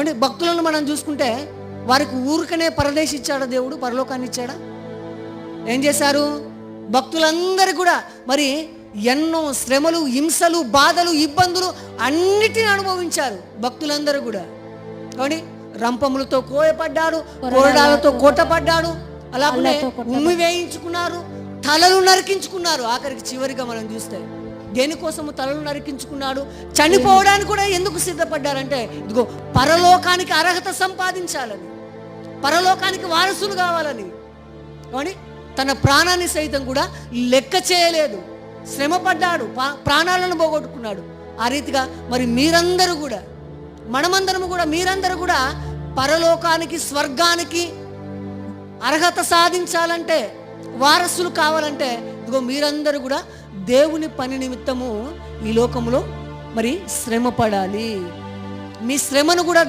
అంటే భక్తులను మనం చూసుకుంటే వారికి ఊరికనే పరదేశ్ ఇచ్చాడా దేవుడు? పరలోకాన్ని ఇచ్చాడా? ఏం చేశారు? భక్తులందరూ కూడా మరి ఎన్నో శ్రమలు హింసలు బాధలు ఇబ్బందులు అన్నిటిని అనుభవించారు భక్తులందరూ కూడా. కాబట్టి రంపములతో కోయపడ్డాడు కోరడాలతో కొట్టపడ్డాడు అలాగే ఉమ్మి వేయించుకున్నారు తలలు నరికించుకున్నారు ఆఖరికి చివరిగా మనం చూస్తే. దేనికోసము తలలు నరికించుకున్నాడు? చనిపోవడానికి కూడా ఎందుకు సిద్ధపడ్డారంటే ఇదిగో పరలోకానికి అర్హత సంపాదించాలని పరలోకానికి వారసులు కావాలని. కానీ తన ప్రాణాన్ని సైతం కూడా లెక్క చేయలేదు. శ్రమ పడ్డాడు పా- ప్రాణాలను పోగొట్టుకున్నాడు. ఆ రీతిగా మరి మీరందరూ కూడా మనమందరము కూడా మీరందరూ కూడా పరలోకానికి స్వర్గానికి అర్హత సాధించాలంటే వారసులు కావాలంటే ఇదిగో మీరందరూ కూడా దేవుని పని నిమిత్తము ఈ లోకంలో మరి శ్రమ పడాలి మీ శ్రమను కూడా దే-